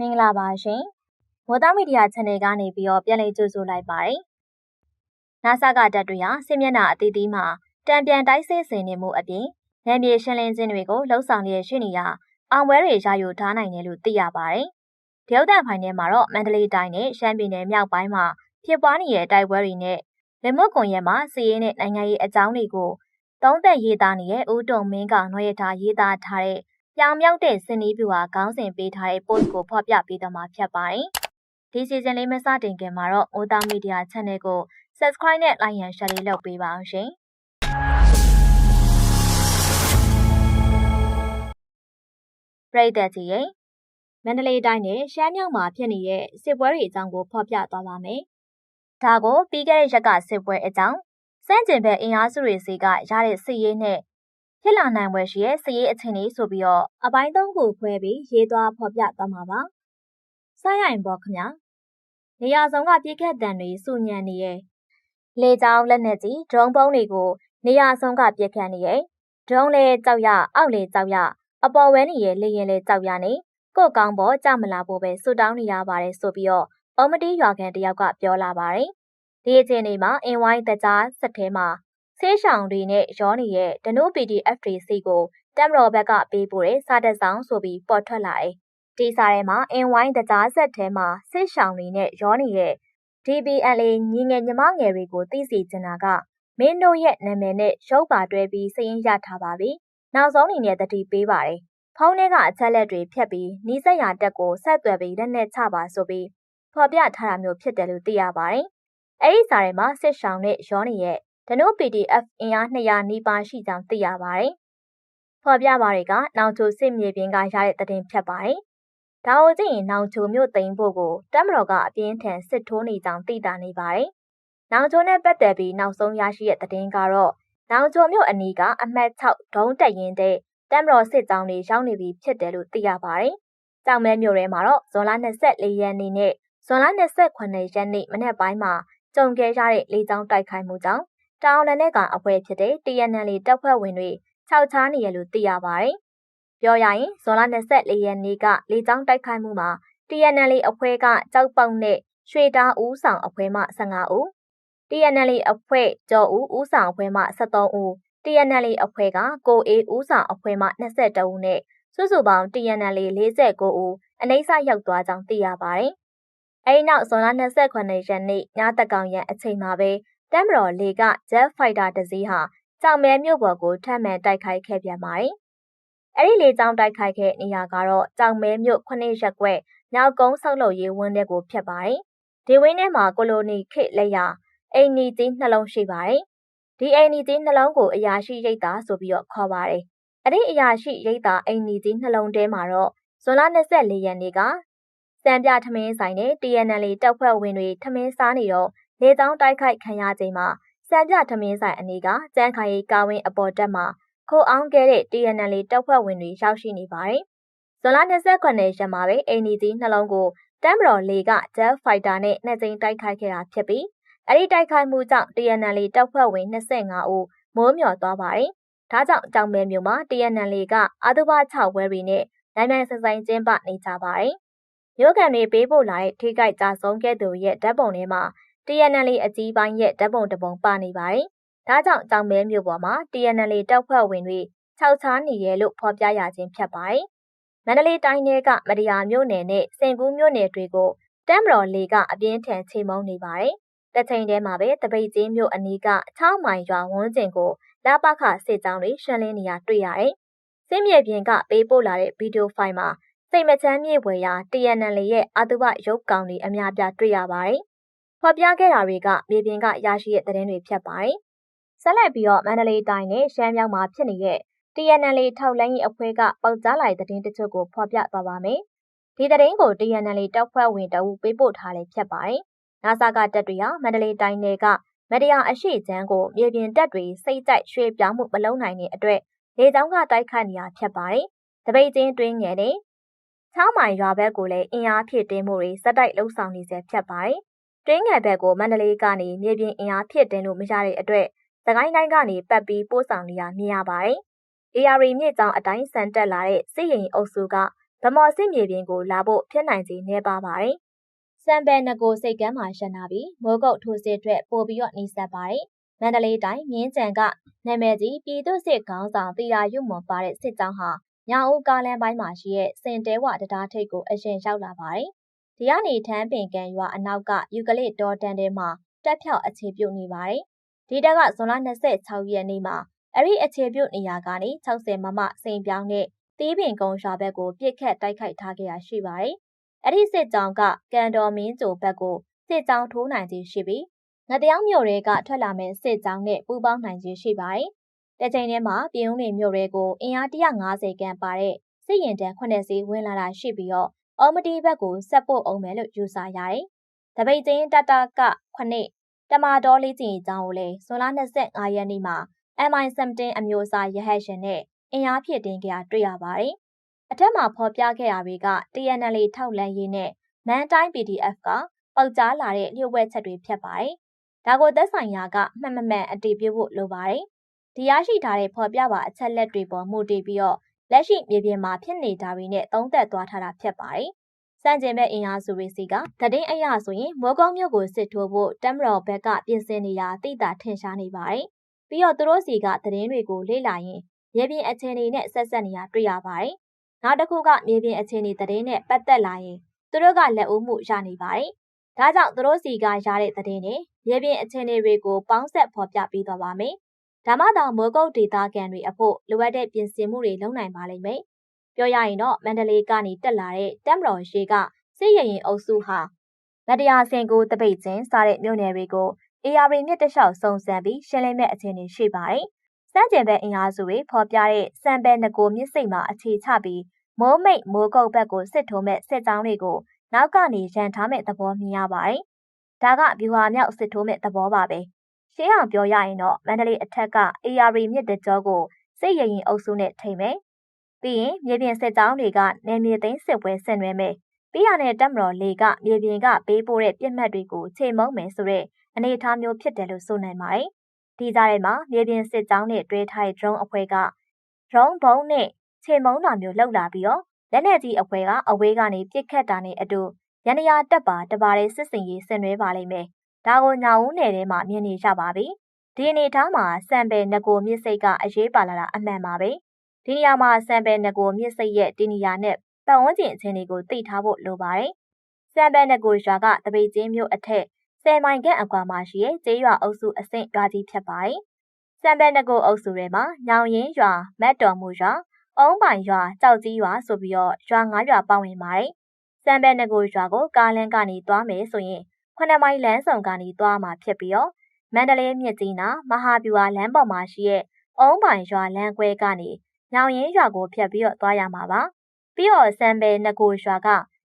မင်္ဂလာပါရှင်။မော်သားမီဒီယာ channel ကနေပြီးတော့ပြန်လည်ကြိုဆိုလိုက်ပါတယ်။နာဆာကတပ်တွေဟာစစ်မျက်နှာအသီးသီးမှာတံပြန်တိုက်စစ်ဆင်နေမှုအပြင်နယ်မြေရှင်းလင်းခြင်းတွေကိုလှုံ့ဆော်လျက်ရှိနေရအောင်ပွဲတွေရယူထားနိုင်တယ်လို့သိရပါတယ်။ဒေုတ်တန်ဖိုင်ထဲမှာတော့မန္တလေးတိုင်းနဲ့ရှမ်းပြည်နယ်မြောက်ပိုင်းမှာဖြစ်ပွားနေတဲ့တိုက်ပွဲတွေနဲ့လက်မွတ်ကွန်ရက်မှာစီးရဲနဲ့နိုင်ငံရေးအကြောင်းတွေကိုသုံးသက်ရေးသားနေတဲ့ဦးတုံမင်းကနှွှဲရထားရေးသားထားတဲ့ ပြောင်မြောက်တဲ့စင်နီးပြူဟာခေါင်းစဉ်ပေးထားတဲ့ post ကိုဖော်ပြပေးသွားမှာဖြစ်ပါတယ်။ဒီစီဇန်လေးမစတင်ခင်မှာတော့မိုးသားမီဒီယာ channel ကို subscribe နဲ့ like and share လေးလုပ်ပေးပါအောင်ရှင်။ပရိသတ်ကြီးရေမန္တလေးတိုင်းနဲ့ရှမ်းမြောက်မှာဖြစ်နေတဲ့စစ်ပွဲတွေအကြောင်းကိုဖော်ပြသွားပါမယ်။ဒါကိုပြီးခဲ့တဲ့ရက်ကစစ်ပွဲအကြောင်းစန့်ကျင်ဘက်အင်အားစုတွေစီကရတဲ့စစ်ရေးနဲ့ ဖြစ်လာနိုင်ွယ်ရှိရဲ့စရေးအခြေအနေဆိုပြီးတော့အပိုင်းသုံးခုခွဲပြီးရေးသွားဖော်ပြသွားမှာပါ။စရိုင်ပေါ်ခမနေရာဆုံးကပြည့်ခတ်တန်တွေစုညံနေရဲ့လေကြောင်းလက်နက်ကြီးဒရုန်းပုံးတွေကိုနေရာဆုံးကပြည့်ခတ်နေရဲ့ဒရုန်းလေကြောက်ရအောက်လေကြောက်ရအပေါ်ဝဲနေရဲ့လေရင်လေကြောက်ရနေကို့ကောင်းပေါ်ကြမလာဖို့ပဲဆူတောင်းနေရပါတယ်ဆိုပြီးတော့အော်မတီရွာကန်တယောက်ကပြောလာပါတယ်။ဒီအခြေအနေမှာအင်ဝိုင်းတကြားဆက်ထဲမှာ ဆေးရှောင်တွေနဲ့ရောနေတဲ့ဒနို PDFDC ကိုတက်မတော်ဘက်ကပေးပို့တဲ့စာတက်ဆောင်ဆိုပြီးပေါ်ထွက်လာတယ်။ဒီစာထဲမှာအင်ဝိုင်းတကြားဆက်ထဲမှာဆေးရှောင်တွေနဲ့ရောနေတဲ့ DBLA ညီငယ်ညီမငယ်တွေကိုသိစေချင်တာကမင်းတို့ရဲ့နာမည်နဲ့ရုပ်ပါတွဲပြီးစရင်ရထားပါပြီ။နောက်ဆုံးအနေနဲ့တတိပေးပါတယ်။ဖုန်းထဲကအချက်လက်တွေဖြတ်ပြီးနီးစက်ရတက်ကိုဆက်သွယ်ပြီးလက်နဲ့ချပါဆိုပြီးဖော်ပြထားတာမျိုးဖြစ်တယ်လို့သိရပါတယ်။အဲဒီစာထဲမှာစစ်ရှောင်နဲ့ရောနေရဲ့ ဓနု PDF အင်အား200နီးပါးရှိကြောင်းသိရပါတယ်။ဖော်ပြပါတွေကနောင်ချိုစစ်မြေပြင်ကရတဲ့သတင်းဖြတ်ပါတယ်။ဒါကိုကြည့်ရင်နောင်ချိုမြို့သိမ်းဖို့ကိုတမတော်ကအပြင်းထန်စစ်ထိုးနေကြောင်းသိတာနေပါတယ်။နောင်ချိုနဲ့ပတ်သက်ပြီးနောက်ဆုံးရရှိတဲ့သတင်းကတော့နောင်ချိုမြို့အနီးကအမှတ်6ဒုံးတက်ရင်တဲ့တမတော်စစ်ကြောင်းတွေရောက်နေပြီဖြစ်တယ်လို့သိရပါတယ်။ကြောင်မဲမြို့ထဲမှာတော့ဇွန်လ24ရက်နေ့နဲ့ဇွန်လ28ရက်နေ့မနက်ပိုင်းမှာကြုံခဲ့ရတဲ့လေကြောင်းတိုက်ခိုက်မှုကြောင့် တောင်လက်နက်ကောင်အဖွဲ့ဖြစ်တဲ့ TNL တပ်ဖွဲ့ဝင်တွေခြောက်ချားနေရလို့သိရပါတယ်။ပြောရရင်ဇွန်လ24ရက်နေ့ကလေကြောင်းတိုက်ခိုက်မှုမှာ TNL အဖွဲ့ကကြောက်ပေါက်နဲ့ရွှေတားဦးဆောင်အဖွဲ့မှ15ဦး TNL အဖွဲ့ကျော်ဦးဦးဆောင်အဖွဲ့မှ73ဦး TNL အဖွဲ့ကကိုအေးဦးဆောင်အဖွဲ့မှ22ဦးနဲ့စုစုပေါင်း TNL 49ဦးအနိစ္စရောက်သွားကြောင်းသိရပါတယ်။အဲဒီနောက်ဇွန်လ29ရက်နေ့ညတကောင်ရန်အချိန်မှာပဲ တမ်မတော်လေက Jet Fighter တစ်စီးဟာကြောင်မဲမြို့ပေါ်ကိုထပ်မံတိုက်ခိုက်ခဲ့ပြန်ပါတယ်။အဲ့ဒီလေကြောင်းတိုက်ခိုက်ခဲ့နေရာကတော့ကြောင်မဲမြို့ခုနှစ်ရက်ကွက်မြောက်ကုန်းဆောက်လုပ်ရေးဝန်းထဲကိုဖျက်ပါတယ်။ဒီဝင်းထဲမှာကိုလိုနီခေလက်ရအိမ်နီကြီးနှလုံးရှိပါတယ်။ဒီအိမ်နီကြီးနှလုံးကိုအရာရှိရိတ်တာဆိုပြီးတော့ခေါ်ပါတယ်။အဲ့ဒီအရာရှိရိတ်တာအိမ်နီကြီးနှလုံးထဲမှာတော့ဇွန်လ24ရက်နေ့ကစံပြထမင်းဆိုင်နဲ့ TNL တပ်ဖွဲ့ဝင်တွေထမင်းစားနေတော့ လေကြောင်းတိုက်ခိုက်ခံရချိန်မှာစံပြထမင်းဆိုင်အနီးကကျန်းခိုင်ရေးကာဝင်းအပေါ်တက်မှာခိုအောင်ခဲ့တဲ့ TNL တပ်ဖွဲ့ဝင်တွေရောက်ရှိနေပါတယ်။ဇွန်လ29ရက်မှာပဲအင်နီကြီးနှလုံးကိုတမ်မတော်လေက Jet Fighter နဲ့နှစ်ကြိမ်တိုက်ခိုက်ခဲ့တာဖြစ်ပြီးအဲ့ဒီတိုက်ခိုက်မှုကြောင့် TNL တပ်ဖွဲ့ဝင်25ဦးမိုးမျောသွားပါတယ်။ဒါကြောင့်တောင်မဲမြို့မှာ TNL ကအာတုဘ6ဝဲတွေနဲ့နိုင်နိုင်ဆိုင်ဆိုင်ကျင်းပနေကြပါတယ်။မြို့ကန်တွေပေးပို့လာတဲ့ထိခိုက်ကြဆုံးခဲ့သူရဲ့ဓာတ်ပုံထဲမှာ TNL အကြီးပိုင်းရဲ့ဓာတ်ပုံတစ်ပုံပါနေပါတယ်။ဒါကြောင့်ကြောင်မဲမြို့ပေါ်မှာ TNL တပ်ဖွဲ့ဝင်တွေခြောက်ချားနေရလို့ဖော်ပြရခြင်းဖြစ်ပါတယ်။မန္တလေးတိုင်းထဲကမတရားမြို့နယ်နဲ့စင်ကူးမြို့နယ်တွေကိုတမ်မတော်လေကအပြင်းထန်ချိန်မုံနေပါတယ်။တချိန်တည်းမှာပဲတပိတ်ကျင်းမြို့အနီးက6မိုင်ရွာဝန်းကျင်ကိုလာပခစစ်ကြောင်းတွေရှင်းလင်းနေရတွေ့ရတယ်။စင်းမြေပြင်ကပေးပို့လာတဲ့ဗီဒီယိုဖိုင်မှာစိတ်မချမ်းမြေဝယ်ရာ TNL ရဲ့အတုပရုပ်ကောင်တွေအများပြတွေ့ရပါတယ်။ ဖော်ပြခဲ့တာတွေကမြေပြင်ကရရှိတဲ့သတင်းတွေဖြစ်ပါတယ်။ဆက်လက်ပြီးတော့မန္တလေးတိုင်းနဲ့ရှမ်းမြောက်မှာဖြစ်နေတဲ့ TNL ထောက်လိုင်းရေးအဖွဲ့ကပေါက်ကြားလာတဲ့သတင်းတချို့ကိုဖော်ပြသွားပါမယ်။ဒီသတင်းကို TNL တောက်ဖွဲ့ဝင်တအုပ်ပေးပို့ထားလည်းဖြစ်ပါတယ်။နာဆာကတပ်တွေဟာမန္တလေးတိုင်းတွေကမတရားအရှိချမ်းကိုမြေပြင်တပ်တွေစိတ်ကြိုက်ရွှေ့ပြောင်းမှုမလုပ်နိုင်တဲ့အတွက်လေကြောင်းကတိုက်ခတ်နေရဖြစ်ပါတယ်။တပိတ်ချင်းတွင်းငယ်တဲ့ချောင်းမိုင်ရွာဘက်ကိုလည်းအင်အားဖြည့်တင်းမှုတွေစက်တိုက်လှုပ်ဆောင်နေစေဖြစ်ပါတယ် တွင်းငယ်ဘက်ကိုမန္တလေးကနေမြေပြင်အင်အားဖြစ်တင်လို့မရတဲ့အတွက်သကိုင်းတိုင်းကနေပတ်ပြီးပို့ဆောင်နေရမြင်ရပါတယ်။ AR မြစ်ကြောင်အတိုင်းဆန်တက်လာတဲ့စစ်ရင်အုပ်စုကဗမော်စစ်မြေပြင်ကိုလာဖို့ဖြစ်နိုင်ခြေနည်းပါပါတယ်။စံပယ်နကိုစိတ်ကမ်းမှာရှင်းနာပြီးမိုးကုတ်ထိုးစစ်အတွက်ပို့ပြီးတော့နှိစက်ပါတယ်။မန္တလေးတိုင်းမြင်းကြံကနာမည်ကြီးပြည်သူ့စစ်ခေါင်းဆောင်တီရာယုမွန်ပါတဲ့စစ်ကြောင်းဟာညောင်ဦးကားလမ်းပိုင်းမှာရှိတဲ့စင်တဲဝတရားထိပ်ကိုအရင်ရောက်လာပါတယ်။ ဒီကနေထန်းပင်ကန်ရွာအနောက်ကယူကလစ်တော်တန်တဲမှာတက်ဖြောက်အခြေပြုတ်နေပါတယ်။ဒီတက်ကဇွန်လ26ရက်နေ့မှာအဲ့ဒီအခြေပြုတ်နေရာကနေ60မမစိန်ပြောင်းနဲ့တီးပင်ကုန်းရွာဘက်ကိုပြစ်ခတ်တိုက်ခိုက်ထားခဲ့ရရှိပါတယ်။အဲ့ဒီစစ်ကြောင်းကကန်တော်မင်းကျိုဘက်ကိုစစ်ကြောင်းထိုးနိုင်ခြင်းရှိပြီးငတယောင်မြို့တွေကထွက်လာမဲ့စစ်ကြောင်းနဲ့ပူးပေါင်းနိုင်ခြင်းရှိပါတယ်။တချိန်တည်းမှာပြည်ုံးနေမြို့တွေကိုအင်အား150ခန့်ပါတဲ့စစ်ရင်တန်း9စီးဝင်လာတာရှိပြီးတော့ အော်မတီဘက်ကိုဆက်ပို့အောင်မယ်လို့ယူဆရတယ်။တပိတ်ချင်းတတက9တမာတော်လေးချင်းအကြောင်းကိုလည်းဇွန်လ25ရက်နေ့မှာ MI17 အမျိုးအစားရဟတ်ရှင်နဲ့အင်အားဖြည့်တင်းကြတွေ့ရပါတယ်။အထက်မှာဖော်ပြခဲ့တာတွေက TNL ထောက်လန်းရေးနဲ့မန်တိုင်း PDF ကပေါက်ကြားလာတဲ့လျှို့ဝှက်ချက်တွေဖြစ်ပါတယ်။ဒါကိုသက်ဆိုင်ရာကမှန်မှန်မှန်အတည်ပြုဖို့လိုပါတယ်။ဒီရရှိထားတဲ့ဖော်ပြပါအချက်လက်တွေပေါ်မူတည်ပြီးတော့ လက်ရှိမြေပြင်မှာဖြစ်နေတာတွေနဲ့သုံးသက်သွားထားတာဖြစ်ပါတယ်။စံကျင်ဘက်အင်အားစုတွေစီကတည်င်းအရာဆိုရင်မိုးကောင်းမြို့ကိုစစ်ထိုးဖို့တမ်မတော်ဘက်ကပြင်ဆင်နေတာသိတာထင်ရှားနေပါတယ်။ပြီးတော့သူတို့စီကတည်င်းတွေကိုလေ့လာရင်မြေပြင်အခြေအနေနဲ့ဆက်ဆက်နေတာတွေ့ရပါတယ်။နောက်တစ်ခုကမြေပြင်အခြေအနေတည်င်းနဲ့ပတ်သက်လာရင်သူတို့ကလက်ဦးမှုရနေပါတယ်။ဒါကြောင့်သူတို့စီကရတဲ့တည်င်းနဲ့မြေပြင်အခြေအနေတွေကိုပေါင်းဆက်ဖော်ပြပေးသွားပါမယ်။ ဒါမှသာမိုးကုတ်ဒေတာကန်တွေအဖို့လိုအပ်တဲ့ပြင်ဆင်မှုတွေလုပ်နိုင်ပါလိမ့်မယ်။ပြောရရင်တော့မန္တလေးကနေတက်လာတဲ့တက်မတော်ရှိကစစ်ရရင်အုပ်စုဟာမတရားစင်ကိုတပိတ်ချင်းစားတဲ့မြို့နယ်တွေကို AR မြစ်တလျှောက်စုံစမ်းပြီးရှင်းလင်းမဲ့အခြေအနေရှိပါတယ်။စမ်းကျင်ဘက်အင်အားစုတွေဖော်ပြတဲ့စံပယ်ငကိုမြစ်စိတ်မှာအခြေချပြီးမိုးမိတ်မိုးကုတ်ဘက်ကိုစစ်ထိုးမဲ့စစ်ကြောင်းတွေကိုနောက်ကနေရန်ထားမဲ့သဘောမြင်ရပါတယ်။ဒါကဗျူဟာမြောက်စစ်ထိုးမဲ့သဘောပါပဲ။ ရှင်းအောင်ပြောရရင်တော့မန္တလေးအထက်က AR မြစ်တကြောကိုစိတ်ရရင်အုပ်စုနဲ့ထိမယ်။ပြီးရင်မြေပြင်စစ်ကြောင်းတွေကနယ်မြေသိမ်းစစ်ပွဲဆင်နွှဲမယ်။ပြီးရတဲ့တက်မတော်လေကမြေပြင်ကပေးပို့တဲ့ပြစ်မှတ်တွေကိုချိန်မုံမယ်ဆိုတဲ့အနေအထားမျိုးဖြစ်တယ်လို့ဆိုနိုင်ပါတယ်။ဒီကြားထဲမှာမြေပြင်စစ်ကြောင်းနဲ့တွဲထားတဲ့ drone အဖွဲ့က drone ဘုံနဲ့ချိန်မုံတာမျိုးလောက်လာပြီးတော့လက်နက်ကြီးအဖွဲ့ကအဝေးကနေပစ်ခတ်တာနဲ့အတူရန်ရာတက်ပါတပါတဲ့စစ်စင်ရေးဆင်နွှဲပါလိမ့်မယ်။ ဒါကိုညာဦးနယ်ထဲမှာမြင်နေရပါပြီ။ဒီအနေထားမှာစံပယ်ငကိုမြစ်စိတ်ကအရေးပါလာတာအမှန်ပါပဲ။ဒီနေရာမှာစံပယ်ငကိုမြစ်စိတ်ရဲ့ဒီနေရာနဲ့ပတ်ဝန်းကျင်အခြေအနေကိုသိထားဖို့လိုပါတယ်။စံပယ်ငကိုရွာကတပိတ်ချင်းမြို့အထက်10မိုင်ခန့်အကွာမှာရှိတဲ့ကျေးရွာအုပ်စုအဆင့်ရွာကြီးဖြစ်ပါတယ်။စံပယ်ငကိုအုပ်စုထဲမှာညောင်ရင်းရွာ၊မတ်တော်မူရွာ၊အုံးပိုင်ရွာ၊ကြောက်ကြီးရွာဆိုပြီးတော့ရွာ၅ရွာပေါဝင်ပါတယ်။စံပယ်ငကိုရွာကိုကားလမ်းကနေသွားမယ်ဆိုရင် 9မိုင်လမ်းဆောင်ကနေသွားမှာဖြစ်ပြီးတော့မန္တလေးမြစ်ကြီးနားမဟာဗျူဟာလမ်းပေါ်မှာရှိတဲ့အုံးပိုင်ရွာလမ်းခွဲကနေညောင်ရင်းရွာကိုဖြတ်ပြီးတော့သွားရမှာပါ။ပြီးတော့စံပယ်ငကိုရွာက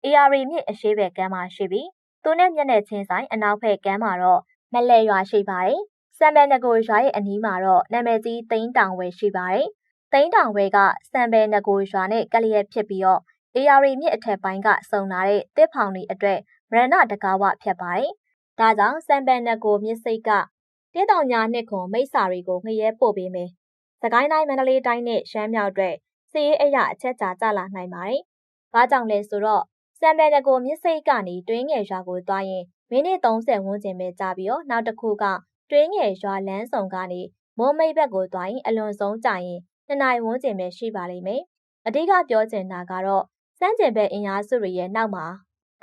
AR မြစ်အရှိဘက်ကမ်းမှာရှိပြီးသူနဲ့မျက်နှာချင်းဆိုင်အနောက်ဘက်ကမ်းမှာတော့မလဲရွာရှိပါတယ်။စံပယ်ငကိုရွာရဲ့အနီးမှာတော့နာမည်ကြီးသိန်းတောင်ဝဲရှိပါတယ်။သိန်းတောင်ဝဲကစံပယ်ငကိုရွာနဲ့ကလျက်ဖြစ်ပြီးတော့ AR မြစ်အထက်ပိုင်းကစုံလာတဲ့တစ်ဖောင်တွေအတွက်မ ရဏတကာဝဖြစ်ပါတယ်။ဒါကြောင့်စံပယ်ငကိုမြစ်စိတ်ကတေးတောင်ညာနှစ်ခွန်မိတ်စာတွေကိုငရဲပို့ပေးမယ်။စကိုင်းတိုင်းမန္တလေးတိုင်းနဲ့ရှမ်းမြောက်အတွက်စီးရေးအရာအချက်ချာကြလာနိုင်ပါတယ်။ဘာကြောင့်လဲဆိုတော့စံပယ်တကိုမြစ်စိတ်ကနေတွင်းငယ်ရွာကိုသွားရင်မိနစ်30ဝန်းကျင်ပဲကြာပြီးတော့နောက်တစ်ခုကတွင်းငယ်ရွာလမ်းဆောင်ကနေမိုးမိတ်ဘက်ကိုသွားရင်အလွန်ဆုံးကြာရင်နှစ်နိုင်ဝန်းကျင်ပဲရှိပါလိမ့်မယ်။အဓိကပြောချင်တာကတော့စမ်းကျင်ဘက်အင်အားစုတွေရဲ့နောက်မှာ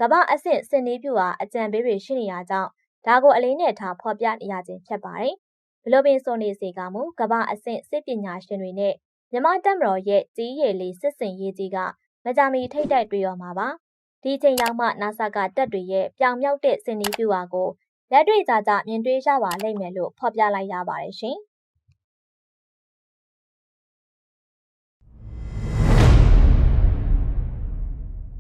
ကမ္ဘာအဆင့်စင်နီးပြူဟာအကြံပေးတွေရှိနေရကြောင်းဒါကိုအလေးနဲ့ထားဖော်ပြနေရခြင်းဖြစ်ပါတယ်။ဘလိုပင်ဆိုနေစေကမူကမ္ဘာအဆင့်စစ်ပညာရှင်တွေနဲ့မြမတက်မတော်ရဲ့ကြီးရည်လေးစစ်စင်ရေးကြီးကမကြမီထိတ်တိုက်တွေ့ရမှာပါ။ဒီချိန်ရောက်မှ NASA ကတပ်တွေရဲ့ပြောင်မြောက်တဲ့စင်နီးပြူဟာကိုလက်တွေ့ကြကြမြင်တွေ့ရပါလိမ့်မယ်လို့ဖော်ပြလိုက်ရပါတယ်ရှင်။